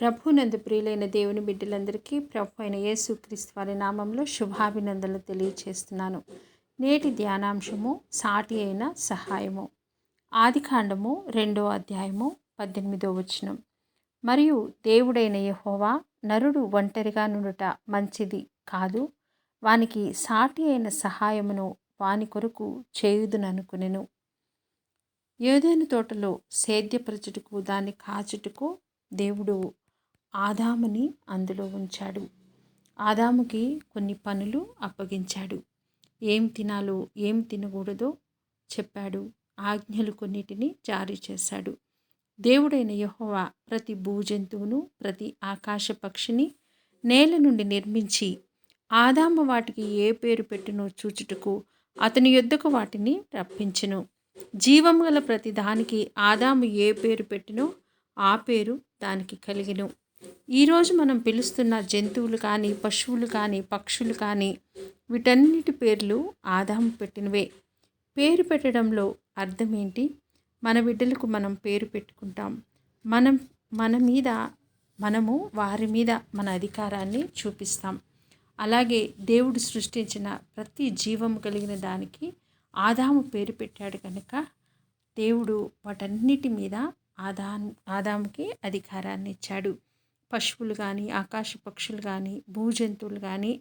ప్రభునందు ప్రియులైన దేవుని బిడ్డలందరికీ ప్రభు అయిన యేసుక్రీస్తు వారి నామంలో శుభాభినందనలు తెలియచేస్తున్నాను. నేటి ధ్యానాంశము సాటి అయిన సహాయము. ఆదికాండము రెండో అధ్యాయము పద్దెనిమిదో వచనం. మరియు దేవుడైన యహోవా నరుడు ఒంటరిగా నుండుట మంచిది కాదు. వానికి సాటి అయిన సహాయమును వాని కొరకు చేయుదుననుకునెను. ఏదైనా తోటలో సేద్యపరచుటకు దాన్ని కాచుటకు దేవుడు ఆదాముని అందులో ఉంచాడు. ఆదాముకి కొన్ని పనులు అప్పగించాడు. ఏం తినాలో ఏం తినకూడదో చెప్పాడు. ఆజ్ఞలు కొన్నిటిని జారీ చేశాడు. దేవుడైన యహోవా ప్రతి భూజంతువును ప్రతి ఆకాశ పక్షిని నేల నుండి నిర్మించి ఆదాము వాటికి ఏ పేరు పెట్టునో చూచుటకు అతని యొద్దకు వాటిని రప్పించెను. జీవము గల ప్రతి దానికి ఆదాము ఏ పేరు పెట్టినో ఆ పేరు దానికి కలిగిను. ఈరోజు మనం పిలుస్తున్న జంతువులు కానీ పశువులు కానీ పక్షులు కానీ వీటన్నిటి పేర్లు ఆదాము పెట్టినవే. పేరు పెట్టడంలో అర్థం ఏంటి మన బిడ్డలకు మనం పేరు పెట్టుకుంటాం. మనం మన మీద మనము వారి మీద మన అధికారాన్ని చూపిస్తాం. అలాగే దేవుడు సృష్టించిన ప్రతి జీవము కలిగిన దానికి ఆదాము పేరు పెట్టాడు కనుక దేవుడు వాటన్నిటి మీద ఆదా ఆదాముకి అధికారాన్ని ఇచ్చాడు. పశువులు కానీ ఆకాశ పక్షులు కానీ భూజంతువులు కానీ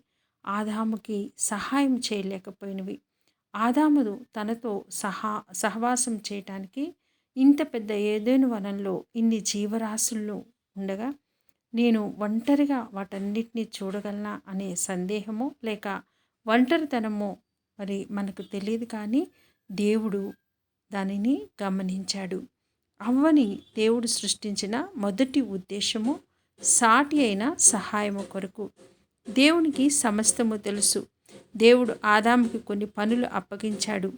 ఆదాముకి సహాయం చేయలేకపోయినవి. ఆదాముడు తనతో సహా సహవాసం చేయటానికి ఇంత పెద్ద ఏదైనా వనంలో ఇన్ని జీవరాశుల్లో ఉండగా నేను ఒంటరిగా వాటన్నిటిని చూడగలనా అనే సందేహమో లేక ఒంటరితనమో మరి మనకు తెలియదు కానీ దేవుడు దానిని గమనించాడు. అవ్వని దేవుడు సృష్టించిన మొదటి ఉద్దేశము సాటి అయిన సహాయము కొరకు. దేవునికి సమస్తము తెలుసు. దేవుడు ఆదాముకి కొన్ని పనులు అప్పగించాడు.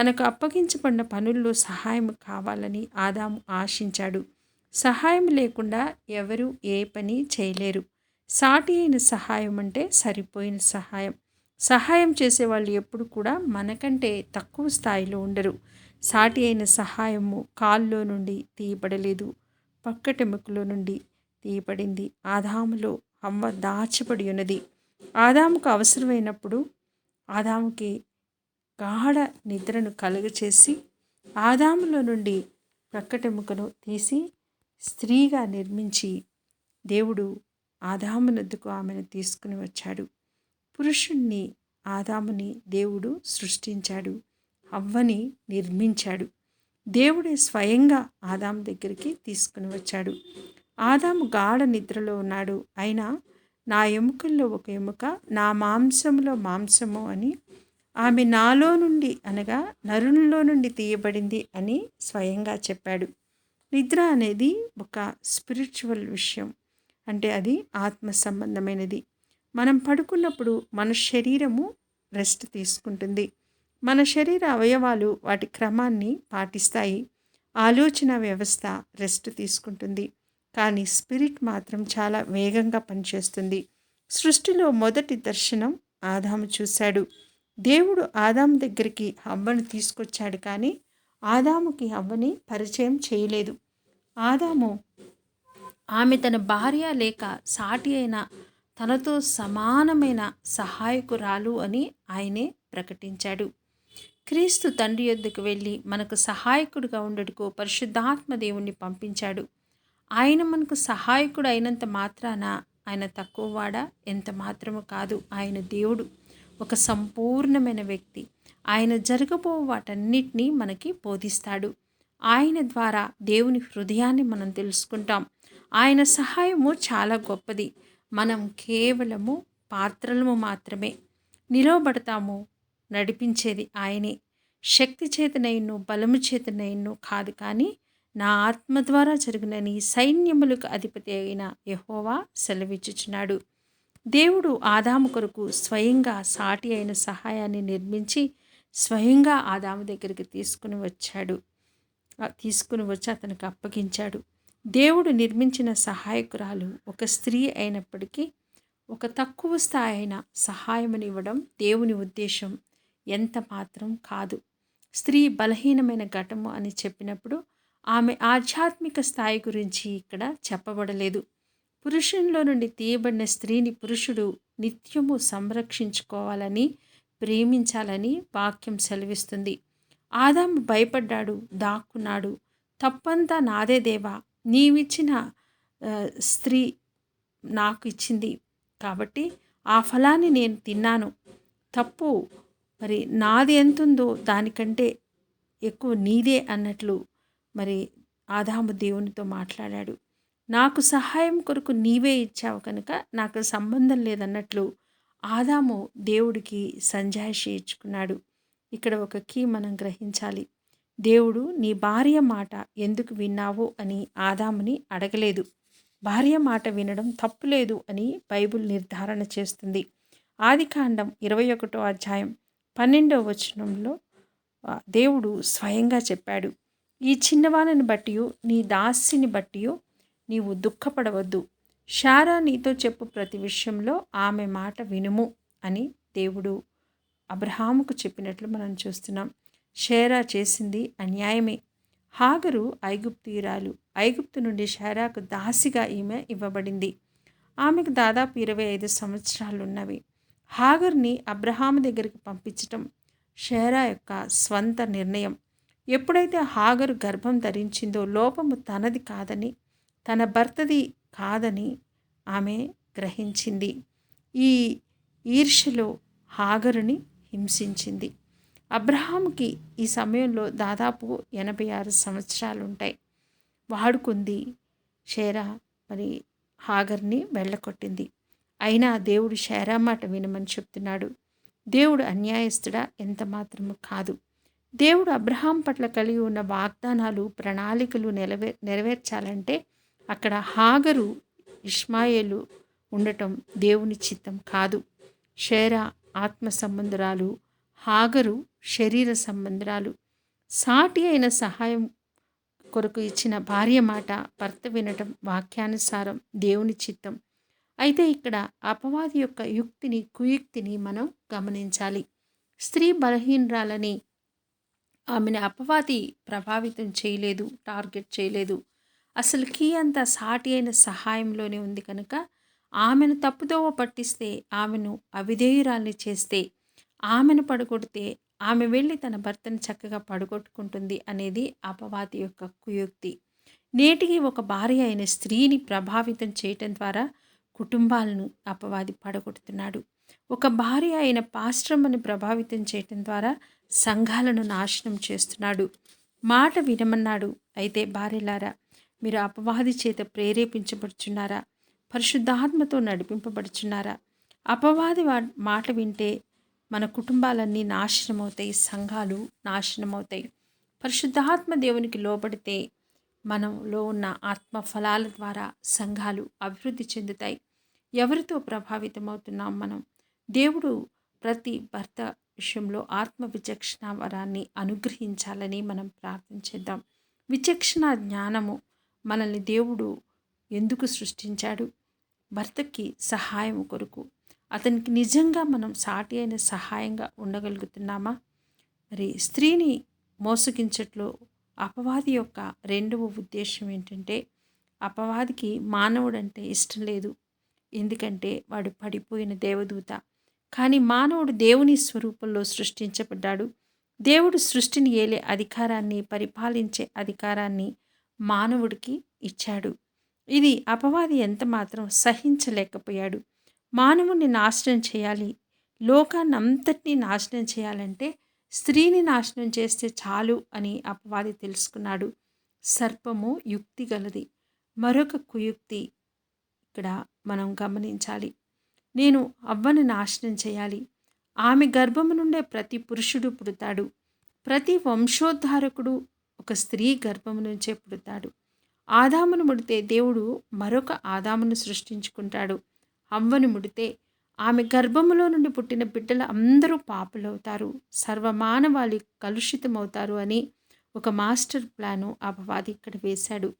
తనకు అప్పగించబడిన పనుల్లో సహాయం కావాలని ఆదాము ఆశించాడు. సహాయం లేకుండా ఎవరు ఏ పని చేయలేరు. సాటి అయిన సహాయం అంటే సరిపోయిన సహాయం. సహాయం చేసేవాళ్ళు ఎప్పుడు కూడా మనకంటే తక్కువ స్థాయిలో ఉండరు. సాటి అయిన సహాయము కాల్లో నుండి తీయబడలేదు. పక్కటెముకలో నుండి తీయబడింది. ఆదాములో అమ్మ దాచబడి ఉన్నది. ఆదాముకు అవసరమైనప్పుడు ఆదాముకి గాఢ నిద్రను కలుగచేసి ఆదాములో నుండి ప్రక్కటెముకను తీసి స్త్రీగా నిర్మించి దేవుడు ఆదామునద్దుకు ఆమెను తీసుకుని వచ్చాడు. పురుషుణ్ణి ఆదాముని దేవుడు సృష్టించాడు. అవ్వని నిర్మించాడు. దేవుడే స్వయంగా ఆదాము దగ్గరికి తీసుకుని వచ్చాడు. ఆదాము గాఢ నిద్రలో ఉన్నాడు. అయినా నా ఎముకల్లో ఒక ఎముక నా మాంసంలో మాంసము అని ఆమె నాలో నుండి అనగా నరునిలో నుండి తీయబడింది అని స్వయంగా చెప్పాడు. నిద్ర అనేది ఒక స్పిరిచువల్ విషయం. అంటే అది ఆత్మ సంబంధమైనది. మనం పడుకున్నప్పుడు మన శరీరము రెస్ట్ తీసుకుంటుంది. మన శరీర అవయవాలు వాటి క్రమాన్ని పాటిస్తాయి. ఆలోచన వ్యవస్థ రెస్ట్ తీసుకుంటుంది. కానీ స్పిరిట్ మాత్రం చాలా వేగంగా పనిచేస్తుంది. సృష్టిలో మొదటి దర్శనం ఆదాము చూశాడు. దేవుడు ఆదాము దగ్గరికి అవ్వను తీసుకొచ్చాడు కానీ ఆదాముకి అవ్వని పరిచయం చేయలేదు. ఆదాము ఆమె తన భార్య లేక సాటి అయిన తనతో సమానమైన సహాయకురాలు అని ఆయనే ప్రకటించాడు. క్రీస్తు తండ్రి యొద్దకు వెళ్ళి మనకు సహాయకుడిగా ఉండడుకో పరిశుద్ధాత్మ దేవుణ్ణి పంపించాడు. ఆయన మనకు సహాయకుడు అయినంత మాత్రాన ఆయన తక్కువవాడా? ఎంత మాత్రము కాదు. ఆయన దేవుడు. ఒక సంపూర్ణమైన వ్యక్తి. ఆయన జరగబో వాటన్నిటినీ మనకి బోధిస్తాడు. ఆయన ద్వారా దేవుని హృదయాన్ని మనం తెలుసుకుంటాం. ఆయన సహాయము చాలా గొప్పది. మనం కేవలము పాత్రలము మాత్రమే. నిలవబడతాము. నడిపించేది ఆయనే. శక్తి చేతనైను బలము చేతనైను కాదు కానీ నా ఆత్మ ద్వారా జరుగునని సైన్యములకు అధిపతి అయిన యహోవా సెలవిచ్చుచున్నాడు. దేవుడు ఆదాము కొరకు స్వయంగా సాటి అయిన సహాయాన్ని నిర్మించి స్వయంగా ఆదాము దగ్గరికి తీసుకుని వచ్చాడు. తీసుకుని వచ్చి అతనికి అప్పగించాడు. దేవుడు నిర్మించిన సహాయకురాలు ఒక స్త్రీ అయినప్పటికీ ఒక తక్కువ స్థాయి అయిన సహాయమునివ్వడం దేవుని ఉద్దేశం. ఎంత మాత్రం కాదు. స్త్రీ బలహీనమైన ఘటము అని చెప్పినప్పుడు ఆమె ఆధ్యాత్మిక స్థాయి గురించి ఇక్కడ చెప్పబడలేదు. పురుషునిలో నుండి తీయబడిన స్త్రీని పురుషుడు నిత్యము సంరక్షించుకోవాలని ప్రేమించాలని వాక్యం సెలవిస్తుంది. ఆదాము భయపడ్డాడు దాక్కున్నాడు. తప్పంతా నాదే దేవా నీవిచ్చిన స్త్రీ నాకు ఇచ్చింది. కాబట్టి ఆ ఫలాన్ని నేను తిన్నాను. తప్పు మరి నాది ఎంతుందో దానికంటే ఎక్కువ నీదే అన్నట్లు మరి ఆదాము దేవునితో మాట్లాడాడు. నాకు సహాయం కొరకు నీవే ఇచ్చావు కనుక నాకు సంబంధం లేదన్నట్లు ఆదాము దేవుడికి సంజాయిషి ఇచ్చుకున్నాడు ఇక్కడ ఒక కీ మనం గ్రహించాలి. దేవుడు నీ భార్య మాట ఎందుకు విన్నావు అని ఆదాముని అడగలేదు. భార్య మాట వినడం తప్పులేదు అని బైబుల్ నిర్ధారణ చేస్తుంది. ఆదికాండం ఇరవై ఒకటో అధ్యాయం పన్నెండవ వచనంలో దేవుడు స్వయంగా చెప్పాడు. ఈ చిన్నవాళ్ళని బట్టి నీ దాసిని బట్టి నీవు దుఃఖపడవద్దు. షారా నీతో చెప్పు ప్రతి విషయంలో ఆమె మాట వినుము అని దేవుడు అబ్రహాముకు చెప్పినట్లు మనం చూస్తున్నాం. షేరా చేసింది అన్యాయమే. హాగరు ఐగుప్తీయురాలు. ఐగుప్తు నుండి షారాకు దాసిగా ఈమె ఇవ్వబడింది. ఆమెకు దాదాపు ఇరవై ఐదు సంవత్సరాలు ఉన్నవి హాగర్ని అబ్రహాము దగ్గరికి పంపించటం షేరా యొక్క స్వంత నిర్ణయం. ఎప్పుడైతే హాగరు గర్భం ధరించిందో లోపము తనది కాదని తన భర్తది కాదని ఆమె గ్రహించింది. ఈ ఈర్ష్యలో హాగరుని హింసించింది. అబ్రహాంకి ఈ సమయంలో దాదాపు ఎనభై ఆరు సంవత్సరాలు ఉంటాయి వాడుకుంది షేరా మరి హాగర్ని వెళ్ళకొట్టింది అయినా దేవుడు షేరా మాట వినమని చెప్తున్నాడు. దేవుడు అన్యాయస్తుడా? ఎంత మాత్రము కాదు. దేవుడు అబ్రహాం పట్ల కలిగి ఉన్న వాగ్దానాలు ప్రణాళికలు నెరవే నెరవేర్చాలంటే అక్కడ హాగరు ఇష్మాయేలు ఉండటం దేవుని చిత్తం కాదు. షేరా ఆత్మ సంబంధురాలు హాగరు శరీర సంబంధురాలు. సాటి అయిన సహాయం కొరకు ఇచ్చిన భార్య మాట భర్త వినటం వాక్యానుసారం దేవుని చిత్తం. అయితే ఇక్కడ అపవాది యొక్క యుక్తిని కుయుక్తిని మనం గమనించాలి. స్త్రీ బలహీనరాలని ఆమెను అపవాది ప్రభావితం చేయలేదు టార్గెట్ చేయలేదు. అసలు కీ అంతా సాటి అయిన సహాయంలోనే ఉంది కనుక ఆమెను తప్పుదోవ పట్టిస్తే ఆమెను అవిధేయురాల్ని చేస్తే ఆమెను పడగొడితే ఆమె వెళ్ళి తన భర్తను చక్కగా పడగొట్టుకుంటుంది అనేది అపవాది యొక్క కుయుక్తి. నేటికి ఒక భార్య అయిన స్త్రీని ప్రభావితం చేయటం ద్వారా కుటుంబాలను అపవాది పడగొడుతున్నాడు. ఒక భార్య అయిన పాశ్రమని ప్రభావితం చేయటం ద్వారా సంఘాలను నాశనం చేస్తున్నాడు. మాట వినమన్నాడు. అయితే భార్యలారా మీరు అపవాది చేత ప్రేరేపించబడుచున్నారా? పరిశుద్ధాత్మతో నడిపింపబడుచున్నారా? అపవాది మాట వింటే మన కుటుంబాలన్నీ నాశనమవుతాయి సంఘాలు నాశనమవుతాయి. పరిశుద్ధాత్మ దేవునికి లోబడితే మనలో ఉన్న ఆత్మ ఫలాల ద్వారా సంఘాలు అభివృద్ధి చెందుతాయి. ఎవరితో ప్రభావితమవుతున్నాం మనం? దేవుడు ప్రతి భర్త విషయంలో ఆత్మ విచక్షణ వరాన్ని అనుగ్రహించాలని మనం ప్రార్థించేద్దాం విచక్షణ జ్ఞానము మనల్ని దేవుడు ఎందుకు సృష్టించాడు? భర్తకి సహాయం కొరకు. అతనికి నిజంగా మనం సాటి అయిన సహాయంగా ఉండగలుగుతున్నామా? మరి స్త్రీని మోసగించట్లో అపవాది యొక్క రెండవ ఉద్దేశం ఏంటంటే అపవాదికి మానవుడంటే ఇష్టం లేదు. ఎందుకంటే వాడు పడిపోయిన దేవదూత. కానీ మానవుడు దేవుని స్వరూపంలో సృష్టించబడ్డాడు. దేవుడు సృష్టిని ఏలే అధికారాన్ని పరిపాలించే అధికారాన్ని మానవుడికి ఇచ్చాడు. ఇది అపవాది ఎంత మాత్రం సహించలేకపోయాడు. మానవుని నాశనం చేయాలి లోకాన్ని అంతటినీ నాశనం చేయాలంటే స్త్రీని నాశనం చేస్తే చాలు అని అపవాది తెలుసుకున్నాడు. సర్పము యుక్తి గలది. మరొక కుయుక్తి ఇక్కడ మనం గమనించాలి. నేను అవ్వను నాశనం చేయాలి. ఆమె గర్భము నుండే ప్రతి పురుషుడు పుడతాడు. ప్రతి వంశోద్ధారకుడు ఒక స్త్రీ గర్భము నుంచే పుడతాడు. ఆదామును ముడితే దేవుడు మరొక ఆదామును సృష్టించుకుంటాడు. అవ్వను ముడితే ఆమె గర్భములో నుండి పుట్టిన బిడ్డలు అందరూ పాపులవుతారు. సర్వమానవాళి కలుషితమవుతారు అని ఒక మాస్టర్ ప్లాను అపవాది ఇక్కడ వేశాడు.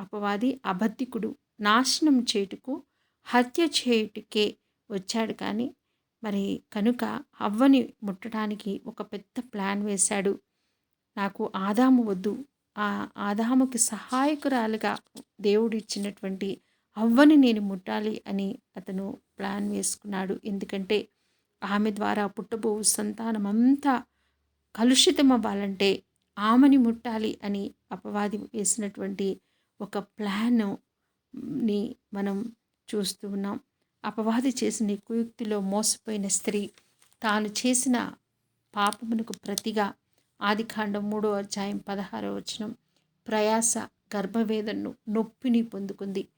అపవాది అబద్ధికుడు. నాశనం చేయుటకు హత్య చేయుటకే వచ్చాడు కానీ మరి కనుక అవ్వని ముట్టడానికి ఒక పెద్ద ప్లాన్ వేశాడు. నాకు ఆదాము వద్దు. ఆ ఆదాముకి సహాయకురాలుగా దేవుడు ఇచ్చినటువంటి అవ్వని నేను ముట్టాలి అని అతను ప్లాన్ వేసుకున్నాడు. ఎందుకంటే ఆమె ద్వారా పుట్టబో సంతానం అంతా కలుషితం అవ్వాలంటే ఆమెని ముట్టాలి అని అపవాది వేసినటువంటి ఒక ప్లాన్ని మనం చూస్తూ ఉన్నాం. అపవాది చేసిన కుయుక్తిలో మోసపోయిన స్త్రీ తాను చేసిన పాపమునకు ప్రతిగా ఆదికాండం మూడో అధ్యాయం పదహారో వచనం ప్రయాస గర్భవేదన్ను నొప్పిని పొందుకుంది.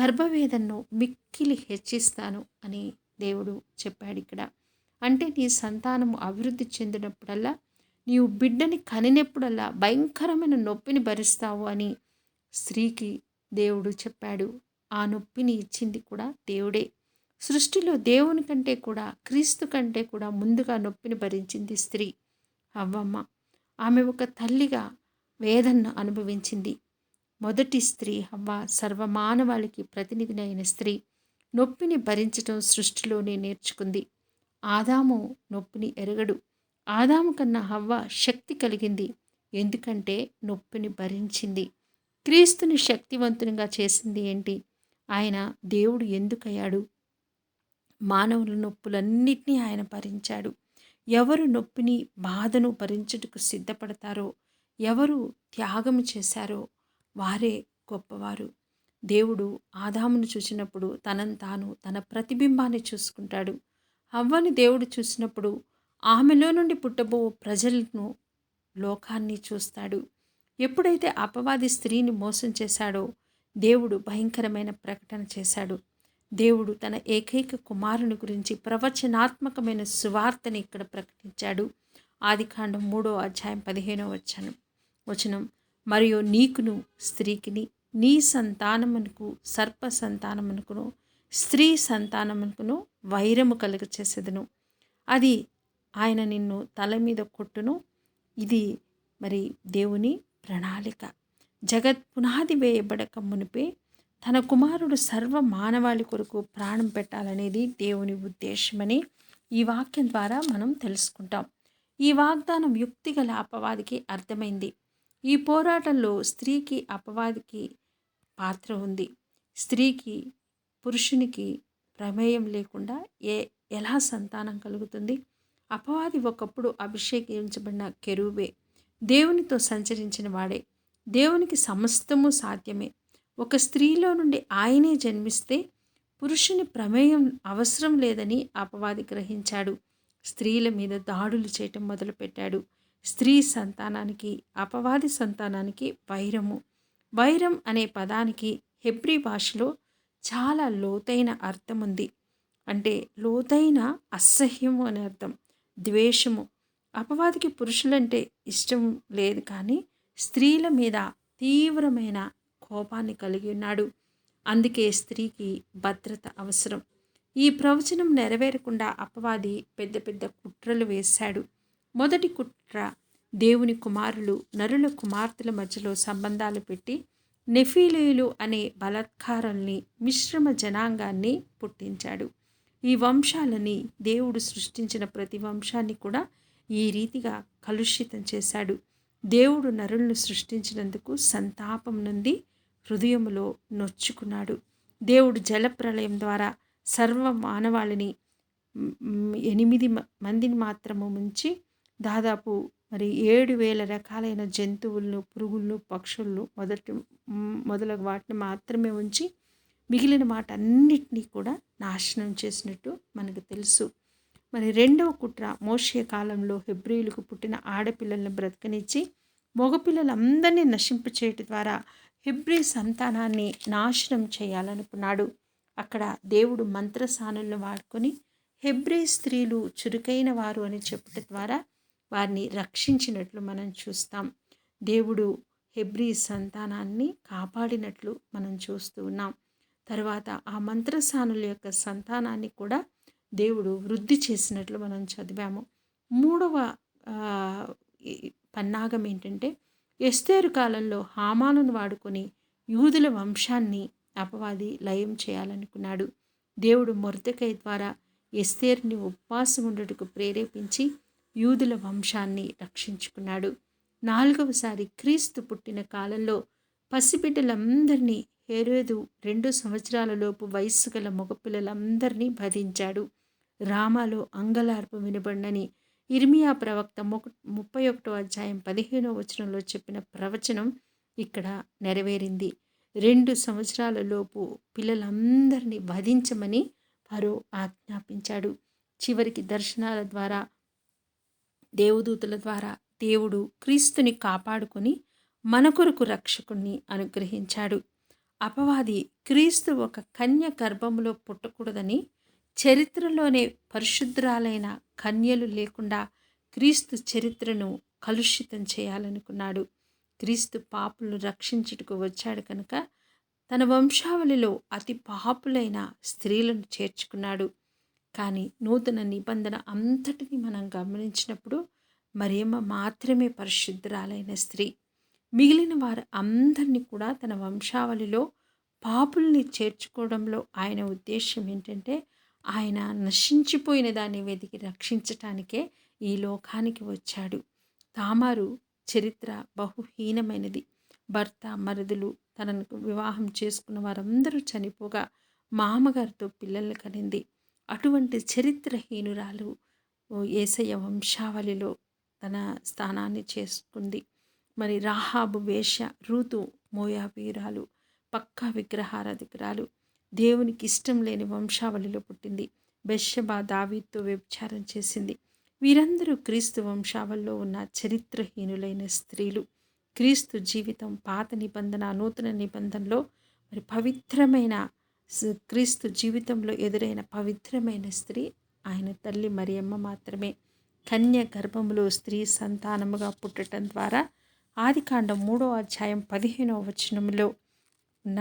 గర్భవేదన్ను మిక్కిలి హెచ్చిస్తాను అని దేవుడు చెప్పాడు ఇక్కడ. అంటే నీ సంతానము అభివృద్ధి చెందినప్పుడల్లా నీవు బిడ్డని కనినప్పుడల్లా భయంకరమైన నొప్పిని భరిస్తావు అని స్త్రీకి దేవుడు చెప్పాడు. ఆ నొప్పిని ఇచ్చింది కూడా దేవుడే. సృష్టిలో దేవుని కంటే కూడా క్రీస్తు కంటే కూడా ముందుగా నొప్పిని భరించింది స్త్రీ. అవ్వమ్మ ఆమె ఒక తల్లిగా వేదనను అనుభవించింది. మొదటి స్త్రీ హవ్వ సర్వమానవాళికి ప్రతినిధిని అయిన స్త్రీ నొప్పిని భరించటం సృష్టిలోనే నేర్చుకుంది. ఆదాము నొప్పిని ఎరగడు. ఆదాము కన్నా హవ్వ శక్తి కలిగింది. ఎందుకంటే నొప్పిని భరించింది. క్రీస్తుని శక్తివంతునిగా చేసింది ఏంటి? ఆయన దేవుడు ఎందుకయ్యాడు? మానవుల నొప్పులన్నిటినీ ఆయన భరించాడు. ఎవరు నొప్పిని బాధను భరించుటకు సిద్ధపడతారో ఎవరు త్యాగం చేశారో వారే గొప్పవారు. దేవుడు ఆదామును చూసినప్పుడు తనను తాను తన ప్రతిబింబాన్ని చూసుకుంటాడు. అవ్వని దేవుడు చూసినప్పుడు ఆమెలో నుండి పుట్టబో ప్రజలను లోకాన్ని చూస్తాడు. ఎప్పుడైతే అపవాది స్త్రీని మోసం చేశాడో దేవుడు భయంకరమైన ప్రకటన చేశాడు. దేవుడు తన ఏకైక కుమారుని గురించి ప్రవచనాత్మకమైన సువార్తని ఇక్కడ ప్రకటించాడు. ఆదికాండం మూడో అధ్యాయం పదిహేనో వచ్చాను వచనం మరియు నీకును స్త్రీకిని నీ సంతానమునకు సర్ప సంతానమునకును స్త్రీ సంతానమునకును వైరము కలుగ చేసేదను అది ఆయన నిన్ను తల మీద కొట్టును. ఇది మరి దేవుని ప్రణాళిక. జగత్ పునాది వేయబడక మునిపే తన కుమారుడు సర్వ మానవాళి కొరకు ప్రాణం పెట్టాలనేది దేవుని ఉద్దేశమని ఈ వాక్యం ద్వారా మనం తెలుసుకుంటాం. ఈ వాగ్దానం యుక్తిగల అపవాదికి అర్థమైంది. ఈ పోరాటంలో స్త్రీకి అపవాదికి పాత్ర ఉంది. స్త్రీకి పురుషునికి ప్రమేయం లేకుండా ఏ ఎలా సంతానం కలుగుతుంది? అపవాది ఒకప్పుడు అభిషేకించబడిన కెరూబే. దేవునితో సంచరించిన వాడే. దేవునికి సమస్తము సాధ్యమే. ఒక స్త్రీలో నుండి ఆయనే జన్మిస్తే పురుషుని ప్రమేయం అవసరం లేదని అపవాది గ్రహించాడు. స్త్రీల మీద దాడులు చేయటం మొదలుపెట్టాడు. స్త్రీ సంతానానికి అపవాది సంతానానికి వైరము. వైరం అనే పదానికి హెబ్రి భాషలో చాలా లోతైన అర్థం ఉంది. అంటే లోతైన అసహ్యము అనే అర్థం. ద్వేషము. అపవాదికి పురుషులంటే ఇష్టం లేదు కానీ స్త్రీల మీద తీవ్రమైన కోపాన్ని కలిగి ఉన్నాడు. అందుకే స్త్రీకి భద్రత అవసరం. ఈ ప్రవచనం నెరవేరకుండా అపవాది పెద్ద పెద్ద కుట్రలు వేశాడు. మొదటి కుట్ర దేవుని కుమారులు నరుల కుమార్తెల మధ్యలో సంబంధాలు పెట్టి నెఫీలీయులు అనే బలాత్కారాల్ని మిశ్రమ జనాంగాన్ని పుట్టించాడు. ఈ వంశాలని దేవుడు సృష్టించిన ప్రతి వంశాన్ని కూడా ఈ రీతిగా కలుషితం చేశాడు. దేవుడు నరులను సృష్టించినందుకు సంతాపం నుండి హృదయములో నొచ్చుకున్నాడు. దేవుడు జలప్రలయం ద్వారా సర్వ మానవాళిని ఎనిమిది మందిని మాత్రము ముంచి దాదాపు మరి ఏడు వేల రకాలైన జంతువులను పురుగులను పక్షులను మొదటి మొదలగు వాటిని మాత్రమే ఉంచి మిగిలిన మాట అన్నిటినీ కూడా నాశనం చేసినట్టు మనకు తెలుసు. మరి రెండవ కుట్ర మోషే కాలంలో హెబ్రియులకు పుట్టిన ఆడపిల్లలను బ్రతకనిచ్చి మగపిల్లలందరినీ నశింపచేయటం ద్వారా హెబ్రి సంతానాన్ని నాశనం చేయాలనుకున్నాడు. అక్కడ దేవుడు మంత్రసానులను వాడుకొని హెబ్రి స్త్రీలు చురుకైన వారు అని చెప్పట ద్వారా వారిని రక్షించినట్లు మనం చూస్తాం. దేవుడు హెబ్రి సంతానాన్ని కాపాడినట్లు మనం చూస్తూ ఉన్నాం. తర్వాత ఆ మంత్రసానుల యొక్క సంతానాన్ని కూడా దేవుడు వృద్ధి చేసినట్లు మనం చదివాము. మూడవ పన్నాగం ఏంటంటే ఎస్తేరు కాలంలో హామాలను వాడుకొని యూదుల వంశాన్ని అపవాది లయం చేయాలనుకున్నాడు. దేవుడు మొరతకై ద్వారా ఎస్తేర్ని ఉపవాసం ఉండటకు ప్రేరేపించి యూదుల వంశాన్ని రక్షించుకున్నాడు. నాలుగవసారి క్రీస్తు పుట్టిన కాలంలో పసిబిడ్డలందరినీ హేరోదు రెండు సంవత్సరాలలోపు వయస్సు గల మగపిల్లలందరినీ వధించాడు. రామాలో అంగలార్పు వినబడినని ఇర్మియా ప్రవక్త ముప్పై ఒకటో అధ్యాయం పదిహేనో వచనంలో చెప్పిన ప్రవచనం ఇక్కడ నెరవేరింది. రెండు సంవత్సరాల లోపు పిల్లలందరినీ వధించమని ఫరో ఆజ్ఞాపించాడు. చివరికి దర్శనాల ద్వారా దేవదూతల ద్వారా దేవుడు క్రీస్తుని కాపాడుకొని మన కొరకు రక్షకుణ్ణి అనుగ్రహించాడు. అపవాది క్రీస్తు ఒక కన్య గర్భంలో పుట్టకూడదని చరిత్రలోనే పరిశుద్ధురాలైన కన్యలు లేకుండా క్రీస్తు చరిత్రను కలుషితం చేయాలనుకున్నాడు. క్రీస్తు పాపులను రక్షించుటకు వచ్చాడు కనుక తన వంశావళిలో అతి పాపులైన స్త్రీలను చేర్చుకున్నాడు. కానీ నూతన నిబంధన అంతటిని మనం గమనించినప్పుడు మరియమ్మ మాత్రమే పరిశుద్ధరాలైన స్త్రీ. మిగిలిన వారు అందరినీ కూడా తన వంశావళిలో పాపుల్ని చేర్చుకోవడంలో ఆయన ఉద్దేశం ఏంటంటే ఆయన నశించిపోయిన దాన్ని వెతికి రక్షించటానికే ఈ లోకానికి వచ్చాడు. తామారు చరిత్ర బహుహీనమైనది. భర్త మరుదులు తనను వివాహం చేసుకున్న వారందరూ చనిపోగా మామగారితో పిల్లలు కనింది. అటువంటి చరిత్రహీనురాలు ఏసయ్య వంశావళిలో తన స్థానాన్ని చేసుకుంది. మరి రాహాబు వేష రూతు మోయాబీరాలు పక్కా విగ్రహారాధికురాలు దేవునికి ఇష్టం లేని వంశావళిలో పుట్టింది. బెషబా దావీతో వ్యభిచారం చేసింది. వీరందరూ క్రీస్తు వంశావళిలో ఉన్న చరిత్రహీనులైన స్త్రీలు. క్రీస్తు జీవితం పాత నిబంధన నూతన నిబంధనలో మరి పవిత్రమైన క్రీస్తు జీవితంలో ఎదురైన పవిత్రమైన స్త్రీ ఆయన తల్లి మరియమ్మ మాత్రమే. కన్య గర్భములో స్త్రీ సంతానముగా పుట్టడం ద్వారా ఆదికాండం మూడో అధ్యాయం పదిహేనవ వచనంలో ఉన్న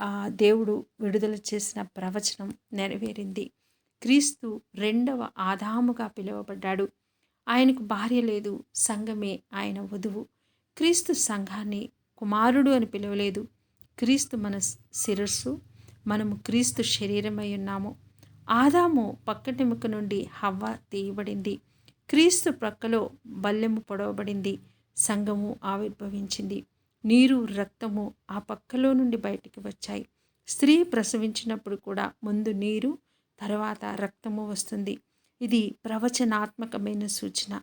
ఆ దేవుడు విడుదల చేసిన ప్రవచనం నెరవేరింది. క్రీస్తు రెండవ ఆదాముగా పిలువబడ్డాడు. ఆయనకు భార్య లేదు సంఘమే ఆయన వధువు. క్రీస్తు సంఘాన్ని కుమారుడు అని పిలవలేదు. క్రీస్తు మన శిరస్సు మనము క్రీస్తు శరీరమై ఉన్నాము. ఆదాము పక్కటెముక నుండి హవ్వ తీయబడింది. క్రీస్తు ప్రక్కలో బల్లెము పొడవబడింది. సంఘము ఆవిర్భవించింది. నీరు రక్తము ఆ పక్కలో నుండి బయటికి వచ్చాయి. స్త్రీ ప్రసవించినప్పుడు కూడా ముందు నీరు తర్వాత రక్తము వస్తుంది. ఇది ప్రవచనాత్మకమైన సూచన.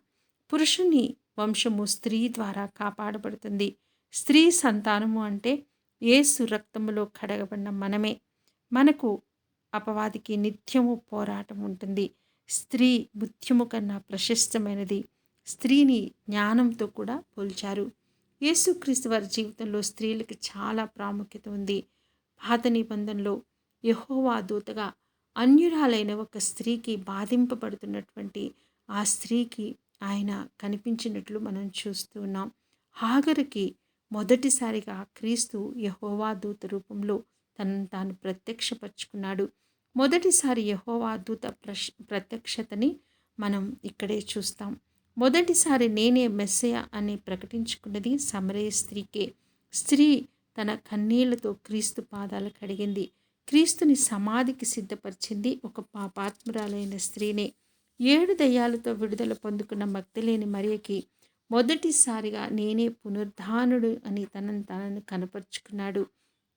పురుషుని వంశము స్త్రీ ద్వారా కాపాడబడుతుంది. స్త్రీ సంతానము అంటే ఏసు రక్తములో కడగబడిన మనమే. మనకు అపవాదికి నిత్యము పోరాటం ఉంటుంది. స్త్రీ ముత్యము కన్నా ప్రశస్తమైనది. స్త్రీని జ్ఞానంతో కూడా పోల్చారు. యేసుక్రీస్తు వారి జీవితంలో స్త్రీలకు చాలా ప్రాముఖ్యత ఉంది. పాత నిబంధనలో యహోవా దూతగా అన్యురాలైన ఒక స్త్రీకి బాధింపబడుతున్నటువంటి ఆ స్త్రీకి ఆయన కనిపించినట్లు మనం చూస్తూ ఉన్నాం. హాగరికి మొదటిసారిగా క్రీస్తు యహోవా దూత రూపంలో తనను తాను ప్రత్యక్షపరుచుకున్నాడు. మొదటిసారి యహోవా దూత ప్రత్యక్షతని మనం ఇక్కడే చూస్తాం. మొదటిసారి నేనే మెస్సయ అని ప్రకటించుకున్నది సమరయ స్త్రీకే. స్త్రీ తన కన్నీళ్ళతో క్రీస్తు పాదాలు కడిగింది. క్రీస్తుని సమాధికి సిద్ధపరిచింది ఒక పాపాత్మురాలైన స్త్రీనే. ఏడు దయ్యాలతో విడుదల పొందుకున్న మక్తలేని మరియకి మొదటిసారిగా నేనే పునర్ధానుడు అని తనను తనను కనపరుచుకున్నాడు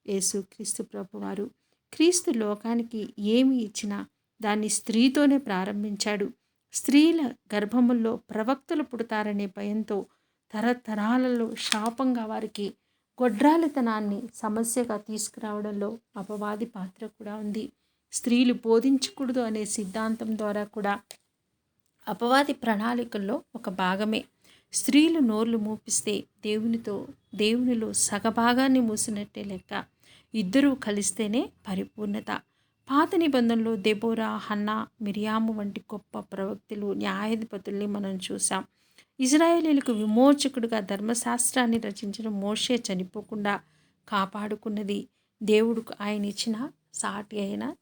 యేసు క్రీస్తు ప్రభువారు. క్రీస్తు లోకానికి ఏమి ఇచ్చినా దాన్ని స్త్రీతోనే ప్రారంభించాడు. స్త్రీల గర్భముల్లో ప్రవక్తలు పుడతారనే భయంతో తరతరాలలో శాపంగా వారికి గొడ్రాలితనాన్ని సమస్యగా తీసుకురావడంలో అపవాది పాత్ర కూడా ఉంది. స్త్రీలు బోధించకూడదు అనే సిద్ధాంతం ద్వారా కూడా అపవాది ప్రణాళికల్లో ఒక భాగమే. స్త్రీలు నోర్లు మూపిస్తే దేవునితో దేవునిలో సగభాగాన్ని మూసినట్టే లెక్క. ఇద్దరూ కలిస్తేనే పరిపూర్ణత. పాత నిబంధనలు దెబోరా హన్నా మిరియాము వంటి గొప్ప ప్రవక్తులు న్యాయాధిపతుల్ని మనం చూసాం. ఇజ్రాయేలీలకు విమోచకుడుగా ధర్మశాస్త్రాన్ని రచించిన మోషే చనిపోకుండా కాపాడుకున్నది. దేవుడుకు ఆయన ఇచ్చిన సాటి అయిన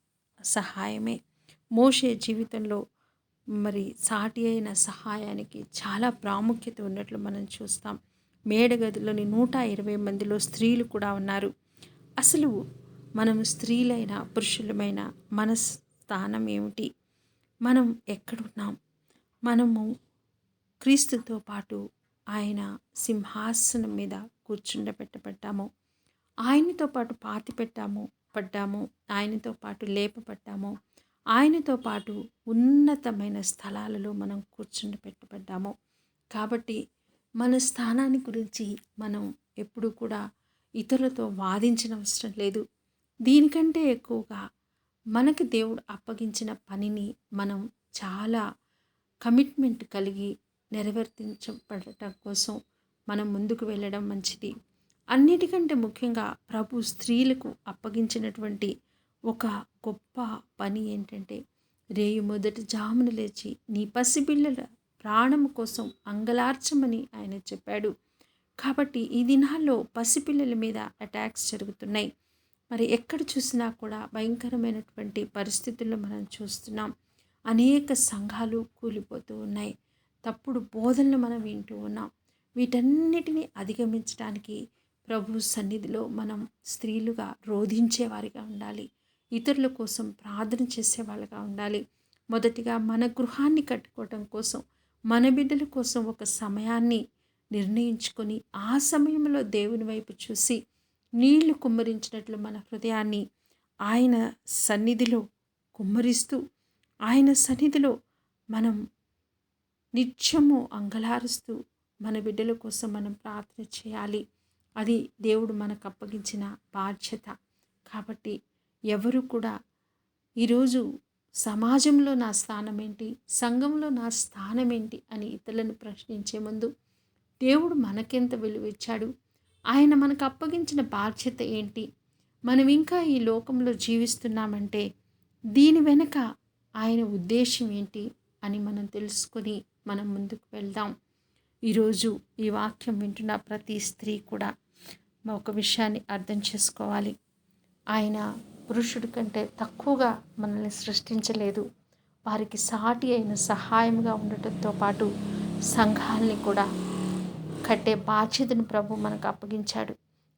సహాయమే. మోషే జీవితంలో మరి సాటి అయిన సహాయానికి చాలా ప్రాముఖ్యత ఉన్నట్లు మనం చూస్తాం. మేడగదిలోని నూట ఇరవై మందిలో స్త్రీలు కూడా ఉన్నారు. అసలు మనము స్త్రీలైన పురుషులమైన మన స్థానం ఏమిటి? మనం ఎక్కడున్నాం? మనము క్రీస్తుతో పాటు ఆయన సింహాసనం మీద కూర్చుండబెట్టబడ్డాము. ఆయనతో పాటు పాతి పెట్టాము పడ్డాము. ఆయనతో పాటు లేపబడ్డాము. ఆయనతో పాటు ఉన్నతమైన స్థలాలలో మనం కూర్చుండబెట్టబడ్డాము. కాబట్టి మన స్థానాన్ని గురించి మనం ఎప్పుడూ కూడా ఇతరులతో వాదించిన అవసరం లేదు. దీనికంటే ఎక్కువగా మనకి దేవుడు అప్పగించిన పనిని మనం చాలా కమిట్మెంట్ కలిగి నెరవేర్తించబడటం కోసం మనం ముందుకు వెళ్ళడం మంచిది. అన్నిటికంటే ముఖ్యంగా ప్రభు స్త్రీలకు అప్పగించినటువంటి ఒక గొప్ప పని ఏంటంటే రేయు మొదటి జామున లేచి నీ పసిపిల్లల ప్రాణం కోసం అంగలార్చమని ఆయన చెప్పాడు. కాబట్టి ఈ దినాల్లో పసిపిల్లల మీద అటాక్స్ జరుగుతున్నాయి. మరి ఎక్కడ చూసినా కూడా భయంకరమైనటువంటి పరిస్థితుల్లో మనం చూస్తున్నాం. అనేక సంఘాలు కూలిపోతూ ఉన్నాయి. తప్పుడు బోధనలు మనం వింటూ ఉన్నాం. వీటన్నిటిని అధిగమించడానికి ప్రభు సన్నిధిలో మనం స్త్రీలుగా రోధించేవారిగా ఉండాలి. ఇతరుల కోసం ప్రార్థన చేసే వాళ్ళగా ఉండాలి. మొదటిగా మన గృహాన్ని కట్టుకోవటం కోసం మన బిడ్డల కోసం ఒక సమయాన్ని నిర్ణయించుకొని ఆ సమయంలో దేవుని వైపు చూసి నీళ్ళు కుమ్మరించినట్లు మన హృదయాన్ని ఆయన సన్నిధిలో కుమ్మరిస్తూ ఆయన సన్నిధిలో మనం నిత్యము అంగలారుస్తూ మన బిడ్డల కోసం మనం ప్రార్థన చేయాలి. అది దేవుడు మనకు అప్పగించిన బాధ్యత. కాబట్టి ఎవరు కూడా ఈరోజు సమాజంలో నా స్థానం ఏంటి సంఘంలో నా స్థానం ఏంటి అని ఇతరులను ప్రశ్నించే ముందు దేవుడు మనకెంత విలువ ఇచ్చాడు ఆయన మనకు అప్పగించిన బాధ్యత ఏంటి? మనం ఇంకా ఈ లోకంలో జీవిస్తున్నామంటే దీని వెనుక ఆయన ఉద్దేశం ఏంటి అని మనం తెలుసుకొని మనం ముందుకు వెళ్దాం. ఈరోజు ఈ వాక్యం వింటున్న ప్రతి స్త్రీ కూడా ఒక విషయాన్ని అర్థం చేసుకోవాలి. ఆయన పురుషుడి కంటే తక్కువగా మనల్ని సృష్టించలేదు. వారికి సాటి అయిన సహాయంగా ఉండటంతో పాటు సంఘాలని కూడా కట్టే బాధ్యతను ప్రభు మనకు అప్పగించాడు.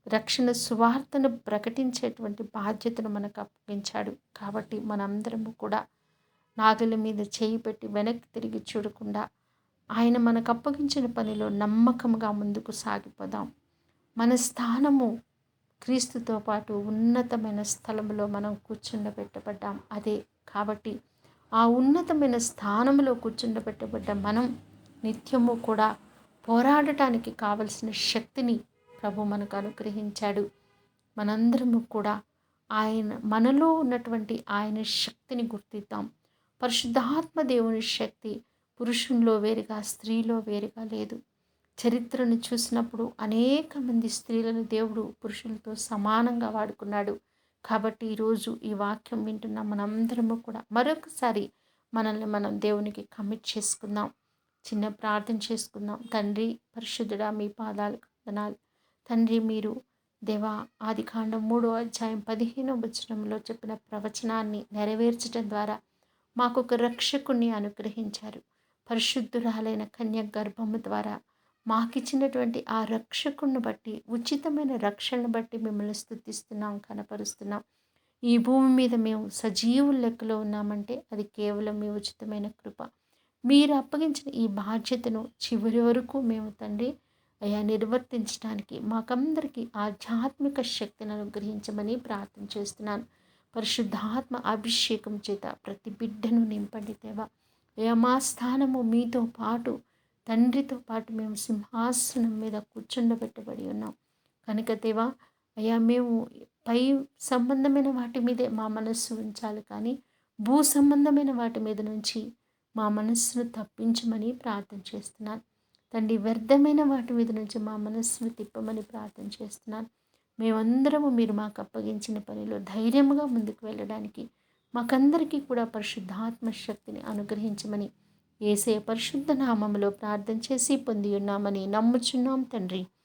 రక్షణ సువార్తను ప్రకటించేటువంటి బాధ్యతను మనకు అప్పగించాడు. కాబట్టి మనందరము కూడా నాగలి మీద చేయి పెట్టి వెనక్కి తిరిగి చూడకుండా ఆయన మనకు అప్పగించిన పనిలో నమ్మకంగా ముందుకు సాగిపోదాం. మన స్థానము క్రీస్తుతో పాటు ఉన్నతమైన స్థలంలో మనం కూర్చుండబెట్టబడ్డాం. అదే కాబట్టి ఆ ఉన్నతమైన స్థానంలో కూర్చుండబెట్టబడ్డ మనం నిత్యము కూడా పోరాడటానికి కావలసిన శక్తిని ప్రభు మనకు అనుగ్రహించాడు. మనందరము కూడా ఆయన మనలో ఉన్నటువంటి ఆయన శక్తిని గుర్తిద్దాం. పరిశుద్ధాత్మ దేవుని శక్తి పురుషుల్లో వేరుగా స్త్రీలో వేరుగా లేదు. చరిత్రను చూసినప్పుడు అనేక మంది స్త్రీలను దేవుడు పురుషులతో సమానంగా వాడుకున్నాడు. కాబట్టి ఈరోజు ఈ వాక్యం వింటున్న మనందరము కూడా మరొకసారి మనల్ని మనం దేవునికి కమిట్ చేసుకుందాం. చిన్న ప్రార్థన చేసుకుందాం. తండ్రి పరిశుద్ధుడా మీ పాదాలు వందనాలు. తండ్రి మీరు దేవా ఆది కాండం మూడో అధ్యాయం పదిహేనో వచనంలో చెప్పిన ప్రవచనాన్ని నెరవేర్చడం ద్వారా మాకు ఒక రక్షకుణ్ణి అనుగ్రహించారు. పరిశుద్ధురాలైన కన్య గర్భము ద్వారా మాకిచ్చినటువంటి ఆ రక్షకుణ్ణి బట్టి ఉచితమైన రక్షణను బట్టి మిమ్మల్ని స్థుతిస్తున్నాం కనపరుస్తున్నాం. ఈ భూమి మీద మేము సజీవుల లెక్కలో ఉన్నామంటే అది కేవలం మీ ఉచితమైన కృప. మీరు అప్పగించిన ఈ బాధ్యతను చివరి వరకు మేము తండ్రి అయా నిర్వర్తించడానికి మాకందరికీ ఆధ్యాత్మిక శక్తిని అనుగ్రహించమని ప్రార్థన చేస్తున్నాను. పరిశుద్ధాత్మ అభిషేకం చేత ప్రతి బిడ్డను నింపండి దేవా. అయా మా స్థానము మీతో పాటు తండ్రితో పాటు మేము సింహాసనం మీద కూర్చుండబెట్టబడి ఉన్నాం. కనుక దేవా అయ్యా మేము పై సంబంధమైన వాటి మీదే మా మనస్సు ఉంచాలి కానీ భూ సంబంధమైన వాటి మీద నుంచి మా మనస్సును తప్పించమని ప్రార్థన చేస్తున్నాను. తండ్రి వ్యర్థమైన వాటి మీద నుంచి మా మనస్సును తిప్పమని ప్రార్థన చేస్తున్నాను. మేమందరము మీరు మాకు అప్పగించిన పనిలో ధైర్యంగా ముందుకు వెళ్ళడానికి మాకందరికీ కూడా పరిశుద్ధాత్మ శక్తిని అనుగ్రహించమని ఏసే పరిశుద్ధ నామంలో ప్రార్థన చేసి పొంది ఉన్నామని నమ్ముచున్నాం తండ్రి.